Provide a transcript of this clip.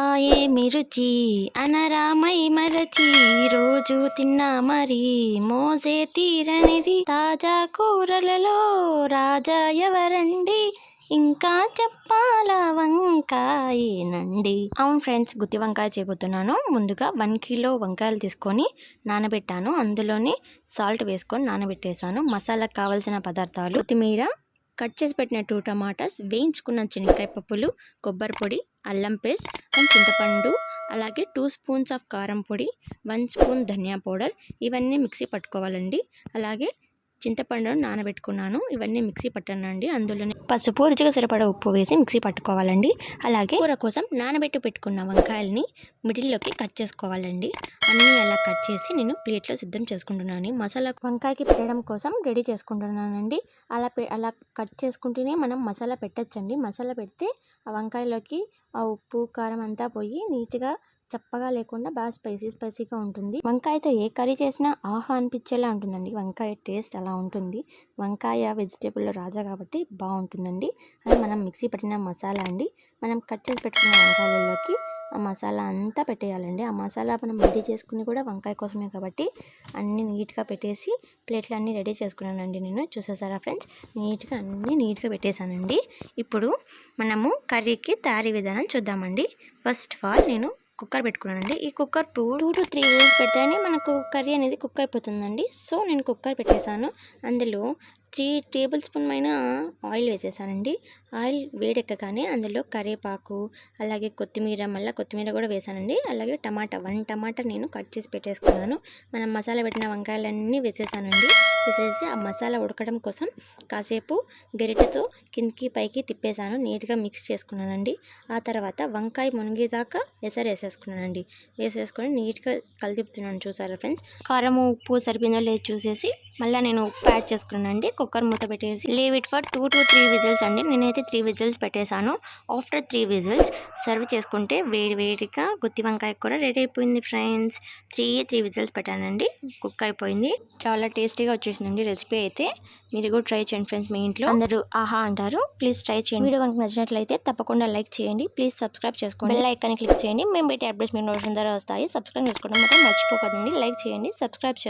ఆహా ఏమి రుచి అనరామై మరచి రోజు తిన్నా మరి మోజే తీరనిది. తాజా కూరలలో రాజా ఎవరండి? ఇంకా చెప్పాల వంకాయనండి అవును ఫ్రెండ్స్ గుత్తి వంకాయ చేయబోతున్నాను ముందుగా వన్ కిలో వంకాయలు తీసుకొని నానబెట్టాను. అందులోనే సాల్ట్ వేసుకొని నానబెట్టేశాను. మసాలాకు కావాల్సిన పదార్థాలు కొత్తిమీర కట్ చేసి పెట్టిన టూ టమాటాస్ వేయించుకున్న శనగకాయ పప్పులు కొబ్బరి పొడి అల్లం పేస్ట్ అండ్ చింతపండు అలాగే టూ స్పూన్స్ ఆఫ్ కారం పొడి వన్ స్పూన్ ధనియా పౌడర్ ఇవన్నీ మిక్సీ పట్టుకోవాలండి. అలాగే చింతపండును నానబెట్టుకున్నాను. ఇవన్నీ మిక్సీ పట్టానండి. అందులోనే పసుపు రుచిగా సరిపడా ఉప్పు వేసి మిక్సీ పట్టుకోవాలండి. అలాగే కూర కోసం నానబెట్టి పెట్టుకున్న వంకాయల్ని మిడిల్లోకి కట్ చేసుకోవాలండి. అన్నీ అలా కట్ చేసి నేను ప్లేట్లో సిద్ధం చేసుకుంటున్నాను. మసాలా వంకాయకి పెట్టడం కోసం రెడీ చేసుకుంటున్నానండి. అలా పె అలా కట్ చేసుకుంటూనే మనం మసాలా పెట్టచ్చండి. మసాలా పెడితే ఆ వంకాయలోకి ఆ ఉప్పు కారం అంతా పోయి నీట్గా చప్పగా లేకుండా బాగా స్పైసీ స్పైసీగా ఉంటుంది. వంకాయతో ఏ కర్రీ చేసినా ఆహా అనిపించేలా ఉంటుందండి. వంకాయ టేస్ట్ అలా ఉంటుంది. వంకాయ వెజిటేబుల్లో రాజా కాబట్టి బాగుంటుందండి. అది మనం మిక్సీ పట్టిన మసాలా అండి. మనం కట్ చేసి పెట్టుకున్న వంకాయలలోకి ఆ మసాలా అంతా పెట్టేయాలండి. ఆ మసాలా మనం రెడీ చేసుకుని కూడా వంకాయ కోసమే కాబట్టి అన్నీ నీట్గా పెట్టేసి ప్లేట్లు అన్నీ రెడీ చేసుకున్నానండి నేను. చూసేసారా ఫ్రెండ్స్? నీట్గా అన్నీ నీట్గా పెట్టేశానండి. ఇప్పుడు మనము కర్రీకి తయారీ విధానం చూద్దామండి. ఫస్ట్ ఆఫ్ ఆల్ నేను కుక్కర్ పెట్టుకున్నానండి. ఈ cooker two two to three whistles పెడితేనే మనకు కర్రీ అనేది కుక్ అయిపోతుందండి. సో నేను కుక్కర్ పెట్టేశాను. అందులో త్రీ టేబుల్ స్పూన్ పైన ఆయిల్ వేసేసానండి. ఆయిల్ వేడెక్కగానే అందులో కరివేపాకు అలాగే కొత్తిమీర మళ్ళీ కొత్తిమీర కూడా వేసానండి. అలాగే టమాటా వన్ టమాటా నేను కట్ చేసి పెట్టేసుకున్నాను. మనం మసాలా పెట్టిన వంకాయలన్నీ వేసేసానండి. వేసేసి ఆ మసాలా ఉడకడం కోసం కాసేపు గరిటెతో కిందికి పైకి తిప్పేసాను. నీట్గా మిక్స్ చేసుకున్నానండి. ఆ తర్వాత వంకాయ మునిగేదాకా ఎసరు వేసేసుకున్నానండి. వేసేసుకొని నీట్గా కలిపిస్తున్నాను చూసారా ఫ్రెండ్స్? కారం ఉప్పు సరిపోయిందో లేదు చూసేసి మళ్ళీ నేను ఉప్పు యాడ్ చేసుకున్నానండి. కుక్కర్ మూత పెట్టేసి leave it for two to three whistles అండి. నేనైతే త్రీ విజిల్స్ పెట్టేశాను. ఆఫ్టర్ త్రీ విజిల్స్ సర్వ్ చేసుకుంటే వేడి వేడిగా గుత్తి వంకాయ కూర రెడీ అయిపోయింది ఫ్రెండ్స్ త్రీ త్రీ విజిల్స్ పెట్టానండి. కుక్ అయిపోయింది. చాలా టేస్టీగా వచ్చేసిందండి రెసిపీ అయితే. మీరు కూడా ట్రై చేయండి ఫ్రెండ్స్ మీ ఇంట్లో. అందరూ ఆహా అంటారు. ప్లీజ్ ట్రై చేయండి. వీడియో కనుక నచ్చినట్లయితే తప్పకుండా లైక్ చేయండి. ప్లీజ్ సబ్స్క్రైబ్ చేసుకోండి. బెల్ ఐకాన్ క్లిక్ చేయండి. మేము పెట్టే అప్డేట్స్ మీ నోటిఫికేషన్ ద్వారా వస్తాయి. సబ్స్క్రైబ్ చేసుకోవడం మాత్రం మర్చిపోకండి. లైక్ చేయండి. సబ్స్క్రైబ్